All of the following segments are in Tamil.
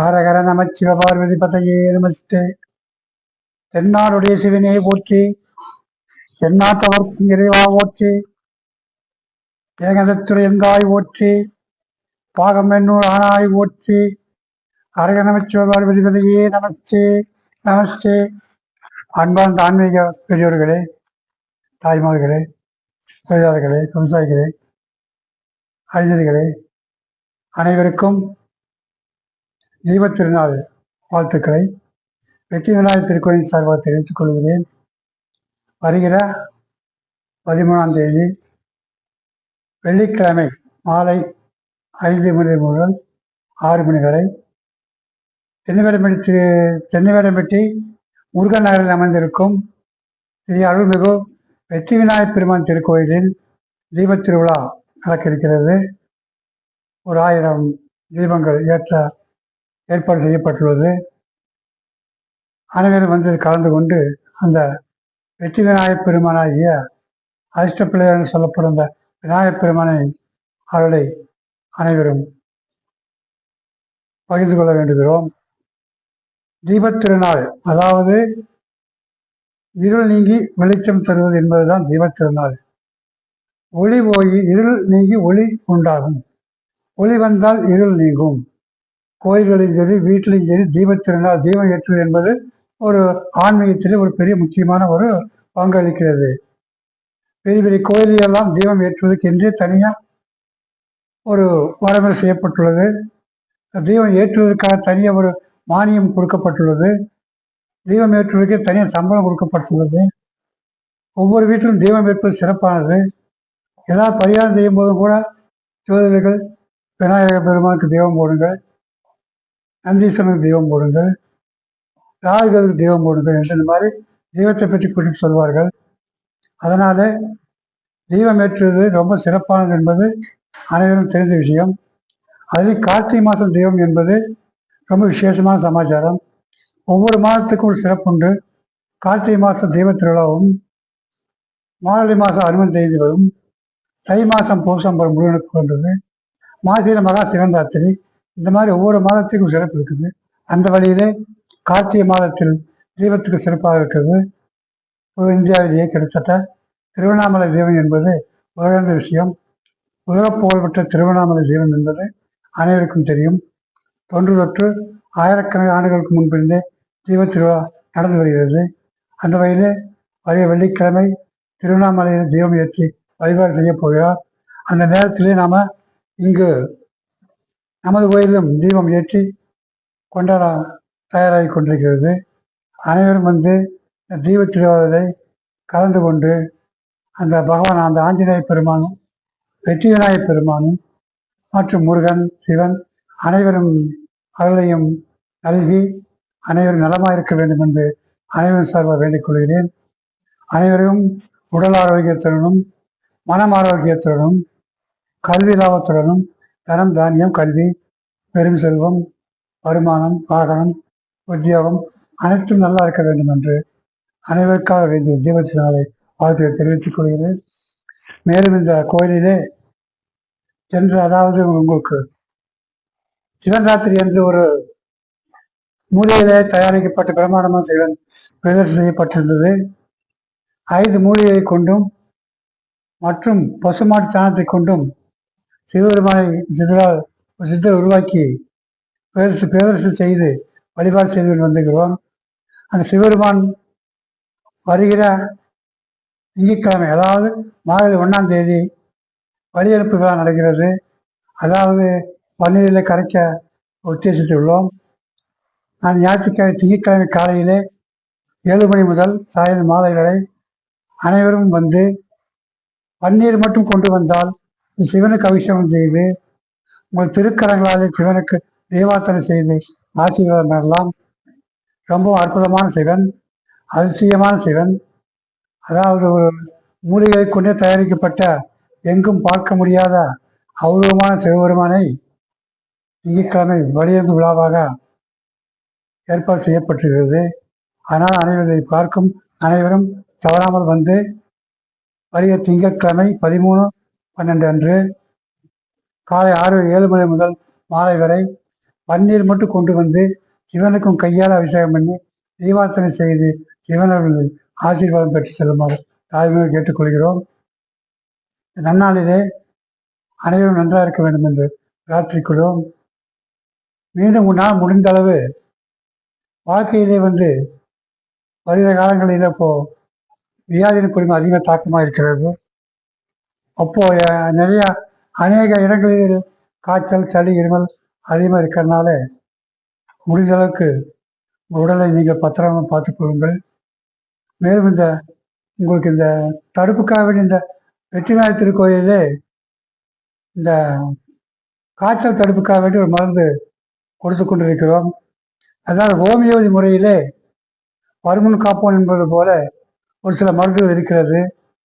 ஹரஹர நம சிவபார்வதி பதையே நமஸ்தே. தென்னாடுடைய சிவனே போற்றி தென்னாட்டவர்க்கும் இறைவா போற்றி ஏகதத்துறை எந்தாய் ஓற்றி பாகமென்னூர் ஆனாய் ஓற்றி அரக நம சிவபார்வதி பதையே நமஸ்தே நமஸ்தே. அன்பான ஆன்மீக பெரியோர்களே தாய்மார்களே தொழிலாளர்களே விவசாயிகளே அறிஞர்களே அனைவருக்கும் தீபத் திருநாள் வாழ்த்துக்களை வெற்றி விநாயகர் திருக்கோயில் சார்பாக தெரிவித்துக் கொள்கிறேன். வருகிற பதிமூணாம் தேதி வெள்ளிக்கிழமை மாலை ஐந்து மணி முதல் ஆறு மணி வரை தென்னிவேடம்பட்டி திரு தென்னிவேடம்பட்டி முருகன் நகரில் அமைந்திருக்கும் ஸ்ரீ அருள்மிகு வெற்றி விநாயகர் பெருமான் திருக்கோயிலில் தீபத் திருவிழா நடக்க இருக்கிறது. ஒரு ஆயிரம் தீபங்கள் ஏற்ற ஏற்பாடு செய்யப்பட்டுள்ளது. அனைவரும் வந்து கலந்து கொண்டு அந்த வெற்றி விநாயகப் பெருமானாகிய அதிர்ஷ்ட என்று சொல்லப்படும் அந்த விநாயகப் பெருமானை அவர்களை அனைவரும் பகிர்ந்து கொள்ள வேண்டுகிறோம். தீபத் திருநாள் அதாவது இருள் நீங்கி வெளிச்சம் தருவது என்பதுதான் தீபத் திருநாள் ஒளி போய் இருள் நீங்கி ஒளி உண்டாகும். ஒளி வந்தால் இருள் நீங்கும். கோயில்களையும் சரி வீட்டிலையும் சரி தீபத்திருநாள் தீபம் ஏற்றுவது என்பது ஒரு ஆன்மீகத்திலே ஒரு பெரிய முக்கியமான ஒரு பங்களிக்கிறது பெரிய பெரிய கோயிலெல்லாம் தீபம் ஏற்றுவதற்கு என்றே தனியாக ஒரு வரமுறை செய்யப்பட்டுள்ளது. தீபம் ஏற்றுவதற்காக தனியாக ஒரு மானியம் கொடுக்கப்பட்டுள்ளது. தீபம் ஏற்றுவதற்கே தனியாக சம்பளம் கொடுக்கப்பட்டுள்ளது. ஒவ்வொரு வீட்டிலும் தீபம் ஏற்பது சிறப்பானது. ஏதாவது பரிகாரம் செய்யும் போதும் கூட ஜோதிடர்கள் விநாயகர் பெருமானுக்கு தெய்வம் போடுங்கள். நந்தீஸ்வரனுக்கு தெய்வம் போடுங்கள் ராகுகளுக்கு தெய்வம் போடுங்கள் என்று இந்த மாதிரி தெய்வத்தை பற்றி குறித்து சொல்வார்கள். அதனாலே தெய்வம் ஏற்றுவது ரொம்ப சிறப்பானது என்பது அனைவரும் தெரிந்த விஷயம். அதில் கார்த்திகை மாதம் தெய்வம் என்பது ரொம்ப விசேஷமான சமாச்சாரம். ஒவ்வொரு மாதத்துக்கும் ஒரு சிறப்புண்டு. கார்த்திகை மாதம் தெய்வ திருவிழாவும் மாலை மாதம் அனுமன் ஜெயந்திகளும் தை மாதம் பூசம்பரம் முருகனுக்கு கொண்டது. மாசீர மகா சிவந்தாத்திரி இந்த மாதிரி ஒவ்வொரு மாதத்துக்கும் சிறப்பு இருக்குது. அந்த வழியிலே கார்த்திகை மாதத்தில் தீபத்துக்கு சிறப்பாக இருக்கிறது. ஒரு இந்தியாவிலேயே கிட்டத்தட்ட திருவண்ணாமலை தீபம் என்பது உலகந்த விஷயம். உலக புகழ்பெற்ற திருவண்ணாமலை தீபம் என்பது அனைவருக்கும் தெரியும். தொன்று தொற்று ஆயிரக்கணக்கான ஆண்டுகளுக்கு முன்பிருந்தே தீப திருவிழா நடந்து வருகிறது. அந்த வகையிலே வரைய வெள்ளிக்கிழமை திருவண்ணாமலையில் தீபம் ஏற்றி வழிபாடு செய்ய போகிறார். அந்த நேரத்திலே நாம் இங்கு நமது கோயிலும் தீபம் ஏற்றி கொண்டாட தயாராகி கொண்டிருக்கிறது. அனைவரும் வந்து தீப திருவாரத்தை கலந்து கொண்டு அந்த பகவான் அந்த ஆஞ்சநேய பெருமானும் வெற்றி விநாயகப் பெருமானும் மற்றும் முருகன் சிவன் அனைவரும் அருளையும் நல்கி அனைவரும் நலமாக இருக்க வேண்டும் என்று அனைவரும் சார்பாக வேண்டிக் கொள்கிறேன். அனைவரும் உடல் ஆரோக்கியத்துடனும் மனம் ஆரோக்கியத்துடனும் கல்வி லாபத்துடனும் தனம் தானியம் கல்வி பெரும் செல்வம் வருமானம் வாகனம் உத்தியோகம் அனைத்தும் நல்லா இருக்க வேண்டும் என்று அனைவருக்காக வேண்டிய தீபத்தினாலே வாழ்த்துக்களை தெரிவித்துக் கொள்கிறேன். மேலும் இந்த கோயிலிலே சென்று அதாவது உங்களுக்கு சிவராத்திரி என்று ஒரு மூலிகையிலே தயாரிக்கப்பட்ட பிரமாண்டமான சிவன் பிரதர்சனம் செய்யப்பட்டிருந்தது. ஐந்து மூலிகையை கொண்டும் மற்றும் பசுமாட்டு சாணத்தை கொண்டும் சிவபெருமானை சித்தரால் சித்தர் உருவாக்கி பேரரசு பேரரசு செய்து வழிபாடு செய்து வந்துகிறோம் அந்த சிவபெருமான் வருகிற திங்கட்கிழமை அதாவது மார்கழி ஒன்றாம் தேதி வழியெழுப்பு விழா நடக்கிறது. அதாவது பன்னீரில் கரைக்க உத்தேசித்துள்ளோம். நான் ஞாயிற்றுக்கிழமை திங்கட்கிழமை காலையிலே ஏழு மணி முதல் சாயந்தரம் மாலை வரை அனைவரும் வந்து பன்னீர் மட்டும் கொண்டு வந்தால் சிவனுக்கு அபிஷேகம் செய்து உங்கள் திருக்கரங்களாலே சிவனுக்கு தேவாத்தனை செய்து ஆசீர்வாதம் பெறலாம் ரொம்ப அற்புதமான சிவன் அதிசயமான சிவன். அதாவது ஒரு மூலிகை கொண்டே தயாரிக்கப்பட்ட எங்கும் பார்க்க முடியாத அபூர்வமான சிவபெருமானை திங்கட்கிழமை வழியந்து விழாவாக ஏற்பாடு செய்யப்பட்டிருக்கிறது. ஆனால் அனைவரை பார்க்கும் அனைவரும் தவறாமல் வந்து வருகிற திங்கட்கிழமை பதிமூணு பன்னெண்டு அன்று காலை ஆறு ஏழு மணி முதல் மாலை வரை பன்னீர் மட்டும் கொண்டு வந்து சிவனுக்கும் கையால் அபிஷேகம் பண்ணி தீபார்த்தனை செய்து சிவனர்கள் ஆசீர்வாதம் பெற்று செல்லுமாறு தாய்மையை கேட்டுக்கொள்கிறோம். நன்னாளிலே அனைவரும் நன்றாக இருக்க வேண்டும் என்று பிரார்த்திக்கிறோம். மீண்டும் உன்னால் முடிந்த அளவு வாழ்க்கையிலே வந்து வருகிற காலங்களில் இப்போ வியாதியின் குடும்பம் அதிக தாக்கமாக இருக்கிறது. அப்போ நிறைய அநேக இடங்களில் காய்ச்சல் சளி இருமல் அதிகமாக இருக்கிறதுனால முடிந்த அளவுக்கு உடலை நீங்கள் பத்திரமாக பார்த்துக்கொள்ளுங்கள் மேலும் இந்த உங்களுக்கு இந்த தடுப்புக்காக வேண்டிய இந்த வெற்றிநாய திருக்கோயிலே இந்த காய்ச்சல் தடுப்புக்காக வேண்டி ஒரு மருந்து கொடுத்து கொண்டிருக்கிறோம். அதாவது ஹோமியோபதி முறையிலே வருமுன் காப்போம் என்பது போல ஒரு சில மருந்துகள் இருக்கிறது.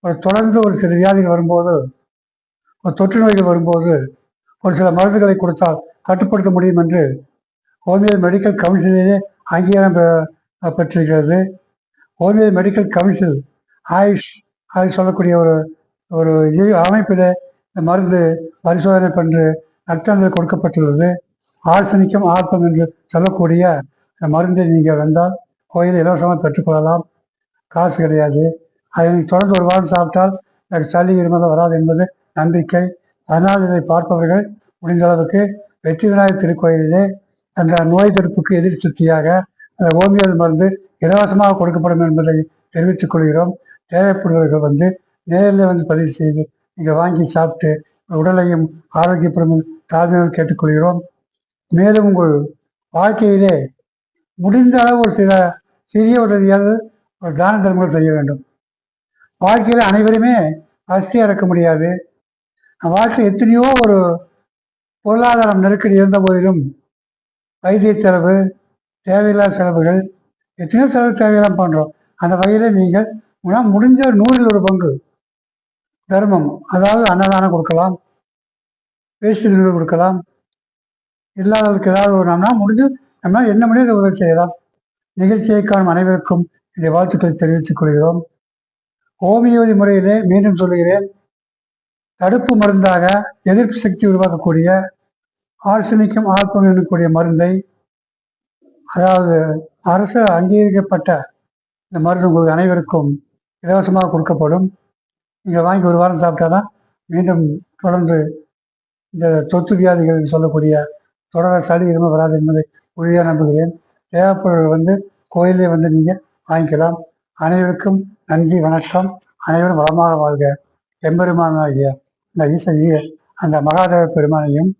ஒரு தொடர்ந்து ஒரு சில வியாதிகள் வரும்போது ஒரு தொற்று நோய்கள் வரும்போது ஒரு சில மருந்துகளை கொடுத்தால் கட்டுப்படுத்த முடியும் என்று ஹோமியோ மெடிக்கல் கவுன்சிலே அங்கீகாரம் பெ- பெற்றிருக்கிறது. Homeo medical council AYUSH AYUSH சொல்லக்கூடிய ஒரு ஒரு இ- அமைப்பில் இந்த மருந்து பரிசோதனை பண்ணு நற்சான்றிதழ் கொடுக்கப்பட்டுள்ளது. ஆர்சனிக்கும் ஆர்ப்பம் என்று சொல்லக்கூடிய மருந்தை நீங்கள் வந்தால் கோயிலில் இலவசமாக பெற்றுக்கொள்ளலாம் காசு கிடையாது. அதை தொடர்ந்து ஒரு வாரம் சாப்பிட்டால் எனக்கு சளி இருமல் வராது என்பது நம்பிக்கை. அதனால் இதை பார்ப்பவர்கள் முடிந்த அளவுக்கு வெற்றி விநாயகர் திருக்கோயிலே அந்த நோய் தடுப்புக்கு எதிர் சுத்தியாக அந்த ஓமியல் மருந்து இலவசமாக கொடுக்கப்படும் என்பதை தெரிவித்துக் கொள்கிறோம். தேவைப்படுபவர்கள் வந்து நேரில் வந்து பதிவு செய்து நீங்கள் வாங்கி சாப்பிட்டு உடலையும் ஆரோக்கியப்படும் தாழ்மையாக கேட்டுக்கொள்கிறோம். மேலும் உங்கள் வாழ்க்கையிலே முடிந்த அளவு ஒரு சில சிறிய உதவியால் ஒரு தான தர்மங்கள் செய்ய வேண்டும். வாழ்க்கையில் அனைவருமே வசதியாக இருக்க முடியாது. வாழ்க்கை எத்தனையோ ஒரு பொருளாதாரம் நெருக்கடி இருந்த போதிலும் வைத்திய செலவு தேவையில்லாத செலவுகள் எத்தனையோ செலவு தேவையெல்லாம் பண்ணுறோம் அந்த வகையில் நீங்கள் உணவு முடிஞ்ச நூறில் ஒரு பங்கு தர்மம். அதாவது அன்னதானம் கொடுக்கலாம் வேஷ்டி துணி கொடுக்கலாம். இல்லாதவர்களுக்கு ஏதாவது ஒரு முடிஞ்சு நம்மளால் என்ன முடியும் அதை உதவி செய்யலாம். நிகழ்ச்சியை காணும் அனைவருக்கும் இந்த வாழ்த்துக்களை தெரிவித்துக் கொள்கிறோம். ஹோமியோபதி முறையிலே மீண்டும் சொல்லுகிறேன். தடுப்பு மருந்தாக எதிர்ப்பு சக்தி உருவாக்கக்கூடிய ஆர்சனிக்கும் ஆல்பம் எனக்கூடிய மருந்தை அதாவது அரசு அங்கீகரிக்கப்பட்ட இந்த மருந்து உங்களுக்கு அனைவருக்கும் இலவசமாக கொடுக்கப்படும். நீங்கள் வாங்கி ஒரு வாரம் சாப்பிட்டா தான் மீண்டும் தொடர்ந்து இந்த தொத்து வியாதிகள் சொல்லக்கூடிய தொடர் சளி எதுவும் வராது என்பதை உறுதியாக நம்புகிறேன். தேவைப்படுறது வந்து கோயிலே வந்து நீங்கள் வாங்கிக்கலாம். அனைவருக்கும் நன்றி வணக்கம். அனைவரும் வளமாக வாழ்க. எம்பெருமானாகிய அந்த ஈச அந்த மகாதேவ பெருமானையும்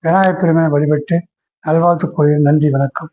விநாயகப் பெருமானை வழிபட்டு நல்வாழ்த்து கோயில் நன்றி வணக்கம்.